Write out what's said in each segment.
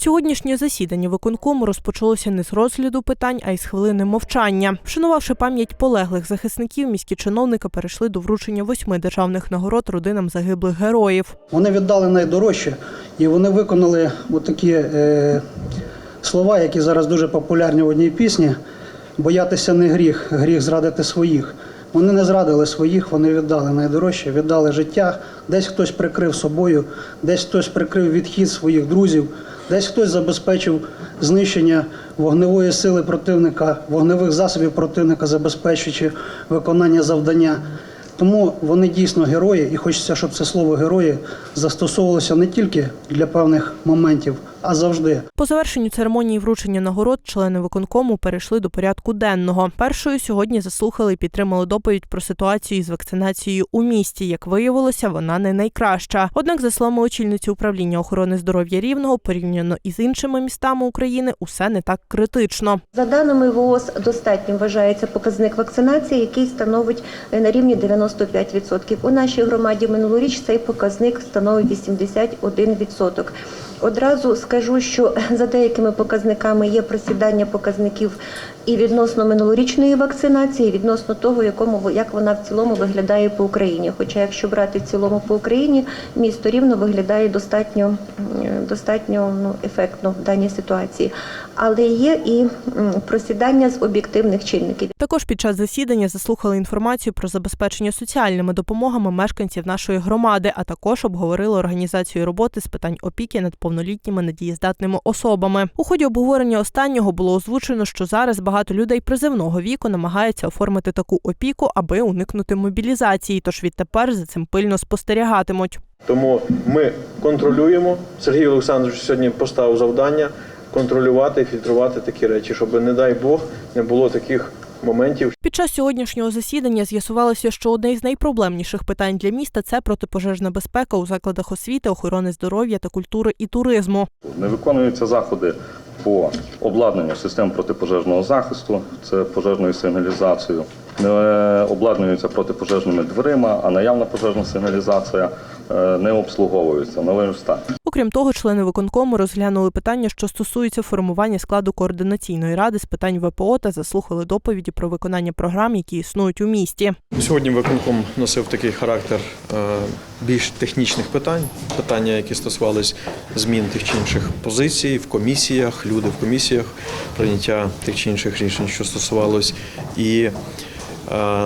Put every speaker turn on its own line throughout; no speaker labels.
Сьогоднішнє засідання виконкому розпочалося не з розгляду питань, а й з хвилини мовчання. Вшанувавши пам'ять полеглих захисників, міські чиновники перейшли до вручення восьми державних нагород родинам загиблих героїв.
Вони віддали найдорожче і вони виконали такі е, слова, які зараз дуже популярні в одній пісні. Боятися не гріх, гріх зрадити своїх. Вони не зрадили своїх, вони віддали найдорожче, віддали життя. Десь хтось прикрив собою, десь хтось прикрив відхід своїх друзів, десь хтось забезпечив знищення вогневої сили противника, вогневих засобів противника, забезпечуючи виконання завдання. Тому вони дійсно герої, і хочеться, щоб це слово герої застосовувалося не тільки для певних моментів, а завжди.
По завершенню церемонії вручення нагород члени виконкому перейшли до порядку денного. Першою сьогодні заслухали і підтримали доповідь про ситуацію із вакцинацією у місті. Як виявилося, вона не найкраща. Однак, за словами очільниці управління охорони здоров'я рівного, порівняно із іншими містами України, усе не так критично.
За даними ВООЗ, достатнім вважається показник вакцинації, який становить е, на рівні 95%. У нашій громаді минулоріч цей показник становить 81%. Одразу скажу, що за деякими показниками є просідання показників і відносно минулорічної вакцинації, і відносно того, якому як вона в цілому виглядає по Україні. Хоча, якщо брати в цілому по Україні, місто рівно виглядає достатньо достатньо ну, ефектно в даній ситуації. Але є і просідання з об'єктивних чинників.
Також під час засідання заслухали інформацію про забезпечення соціальними допомогами мешканців нашої громади, а також обговорили організацію роботи з питань опіки над повнолітніми недієздатними особами. У ході обговорення останнього було озвучено, що зараз багато людей призивного віку намагаються оформити таку опіку, аби уникнути мобілізації. Тож відтепер за цим пильно спостерігатимуть.
Тому ми контролюємо. Сергій Олександрович сьогодні поставив завдання контролювати і фільтрувати такі речі, щоб, не дай Бог, не було таких моментів,
Під час сьогоднішнього засідання з'ясувалося, що одне із найпроблемніших питань для міста це протипожежна безпека у закладах освіти, охорони здоров'я та культури і туризму.
Не виконуються заходи по обладнанню систем протипожежного захисту, це пожежною сигналізацією. Не обладнуються протипожежними дверима, а наявна пожежна сигналізація е, не обслуговується. Належить стані.
Окрім того, члени виконкому розглянули питання, що стосуються формування складу координаційної ради з питань ВПО та заслухали доповіді про виконання програм, які існують у місті.
Сьогодні виконком носив такий характер е, більш технічних питань, питання, які стосувались змін тих чи інших позицій в комісіях, люди в комісіях, прийняття тих чи інших рішень, що стосувалось, і, е,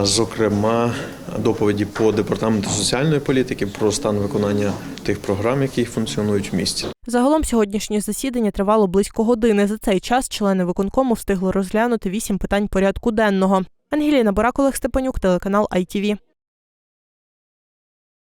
зокрема, доповіді по департаменту соціальної політики про стан виконання тих програм, які функціонують в місті.
Загалом сьогоднішнє засідання тривало близько години. За цей час члени виконкому встигли розглянути вісім питань порядку денного. Ангеліна Олег Степанюк, телеканал ITV.